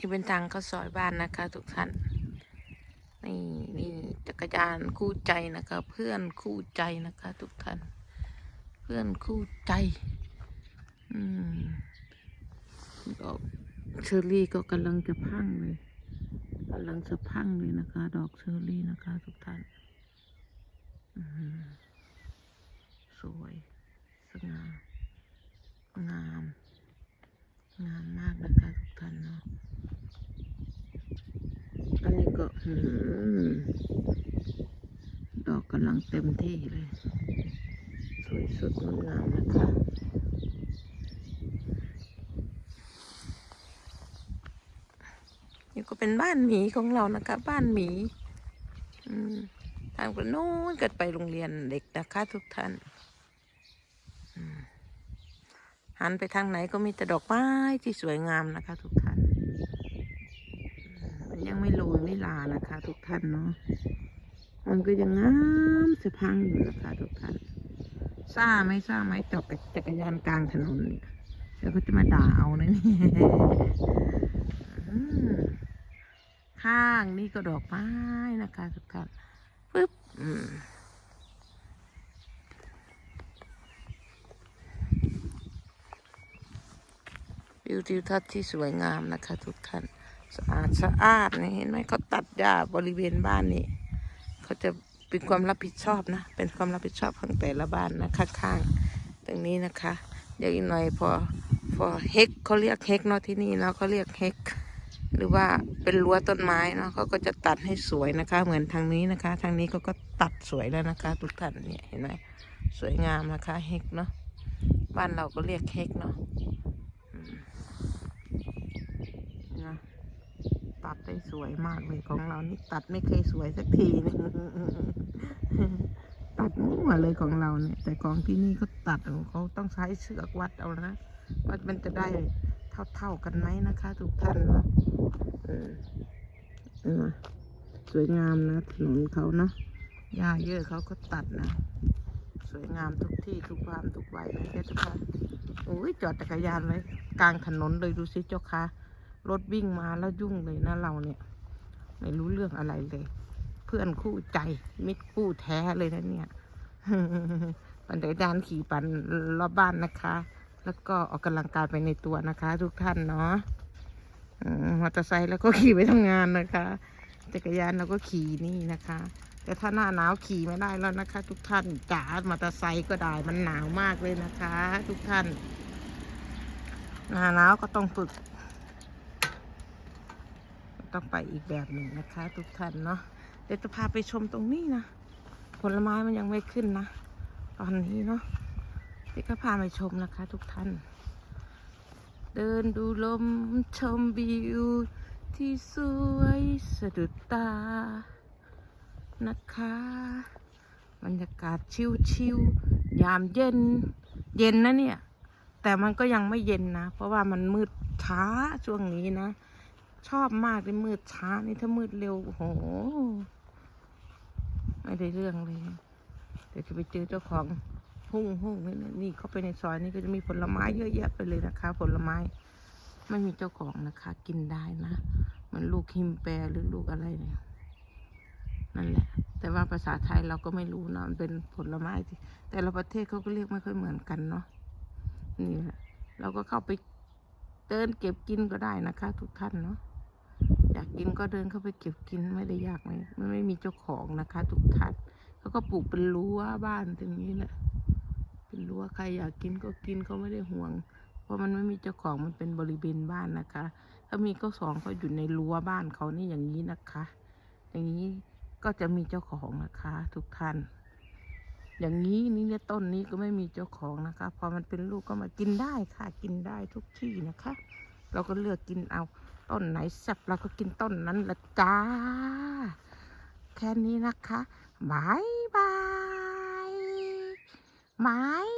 นี่เป็นทางเข้าซอยบ้านนะคะ ทุกท่าน นี่นี่จักรยานคู่ใจนะคะ เพื่อนคู่ใจนะคะ ทุกท่าน เพื่อนคู่ใจ อืมดอกเชอรี่ก็กำลังจะพังเลยกำลังจะพังเลยนะคะ ดอกเชอรี่นะคะ ทุกท่านอืมสวยสง่างาม งามมากนะคะทุกท่านเนาะ อันนี้ก็หืม ดอกกำลังเต็มที่เลย สวยสดงดงามนะคะนี่ก็เป็นบ้านหมีของเรานะคะ บ้านหมีทางไปโน้นเกิดไปโรงเรียนเด็กนะคะทุกท่านหันไปทางไหนก็มีแต่ดอกไม้ที่สวยงามนะคะ ทุกท่าน มันยังไม่โรยไม่ลานะคะ ทุกท่านเนาะมันก็ยังงามสะพังอยู่นะคะทุกท่านซ่าไหม่ซ่าไหมจอดไปจักรยานกลางถนนเนี่ยเดี๋ยวเขาจะมาด่าเอานะนี่ข้างนี่ก็ดอกไม้นะคะทุกท่านปึ๊บวิวทิวทัศน์ที่สวยงามนะคะทุกท่าน สะอาดสะอาดนี่เห็นไหมเขาตัดหญ้าบริเวณบ้านนี่เขาจะเป็นความรับผิดชอบนะ เป็นความรับผิดชอบของแต่ละบ้านนะข้างๆตรงนี้นะคะเดี๋ยวอีกหน่อยพอพอเฮกเขาเรียกเฮกเนาะที่นี่เนาะเขาเรียกเฮกหรือว่าเป็นรั้วต้นไม้เนาะเขาก็จะตัดให้สวยนะคะ เหมือนทางนี้นะคะ ทางนี้เขาก็ตัดสวยแล้วนะคะ ทุกท่านเนี่ยเห็นไหมสวยงามนะคะเฮกเนาะบ้านเราก็เรียกเฮกเนาะอืมนะ ตัดได้สวยมากเลยของเรานี่ตัดไม่เคยสวยสักทีนึงตัดมั่วเลยของเราเนี่ย แต่ของที่นี่เขาตัดของเขาต้องใช้เชือกวัดเอานะว่ามันจะได้เท่าๆกันไหมนะคะ ทุกท่านเนาะเออเออสวยงามนะถนนเขาเนาะหญ้าเยอะเขาก็ตัดนะสวยงามทุกที่ทุกความทุกวัยเลยเจ้าค่ะโอ้ยจอดจักรยานไว้กลางถนนเลยดูสิเจ้าค่ะ รถวิ่งมาแล้วยุ่งเลยนะเราเนี่ย ไม่รู้เรื่องอะไรเลย เพื่อนคู่ใจมิตรคู่แท้เลยนะเนี่ยปั่นจักรยานขี่ปั่นรอบบ้านนะคะ แล้วก็ออกกำลังกายไปในตัวนะคะ ทุกท่านเนาะมอเตอร์ไซค์แล้วก็ขี่ไปทำงานนะคะจักรยานเราก็ขี่นี่นะคะ แต่ถ้าหน้าหนาวขี่ไม่ได้แล้วนะคะ ทุกท่านจ๋ามอเตอร์ไซค์ก็ได้มันหนาวมากเลยนะคะ ทุกท่านหน้าหนาวก็ต้องฝึก ต้องไปอีกแบบหนึ่งนะคะ ทุกท่านเนาะเดี๋ยวจะพาไปชมตรงนี้นะ ผลไม้มันยังไม่ขึ้นนะ ตอนนี้เนาะเดี๋ยวก็พาไปชมนะคะ ทุกท่าน เดินดูลมชมวิวที่สวยสะดุดตา นะคะ บรรยากาศชิวๆยามเย็น เย็นนะเนี่ย แต่มันก็ยังไม่เย็นนะ เพราะว่ามันมืดช้าช่วงนี้นะ ชอบมากเลยมืดช้า นี่ถ้ามืดเร็วโอ้โหไม่ได้เรื่องเลยเดี๋ยวจะไปเจอเจ้าของหุ่งหุ่งนี่นี่เข้าไปในซอยนี่ก็จะมีผลไม้เยอะแยะไปเลยนะคะ ผลไม้ ไม่มีเจ้าของนะคะ กินได้นะมันลูกฮิมแปรหรือลูกอะไรเนี่ยนั่นแหละ แต่ว่าภาษาไทยเราก็ไม่รู้นะมันเป็นผลไม้ที่แต่ละประเทศเขาก็เรียกไม่ค่อยเหมือนกันเนาะนี่แหละเราก็เข้าไปเดินเก็บกินก็ได้นะคะ ทุกท่านเนาะ กินก็เดินเข้าไปเก็บกินไม่ได้ยากไหมมันไม่มีเจ้าของนะคะ ทุกท่านเขาก็ปลูกเป็นรั้วบ้านตรงนี้แหละเป็นรั้วใครอยากกินก็กินเขาไม่ได้ห่วง เพราะมันไม่มีเจ้าของมันเป็นบริเวณบ้านนะคะ ถ้ามีก็สองเขาอยู่ในรั้วบ้านเขานี่อย่างนี้นะคะ อย่างนี้ก็จะมีเจ้าของนะคะ ทุกท่าน อย่างนี้นี่เนี่ยต้นนี้ก็ไม่มีเจ้าของนะคะ พอมันเป็นลูกก็มากินได้ค่ะ กินได้ทุกที่นะคะ เราก็เลือกกินเอา ต้นไหนแซ่บเราก็กินต้นนั้นละจ้า แค่นี้นะคะบายบายบาย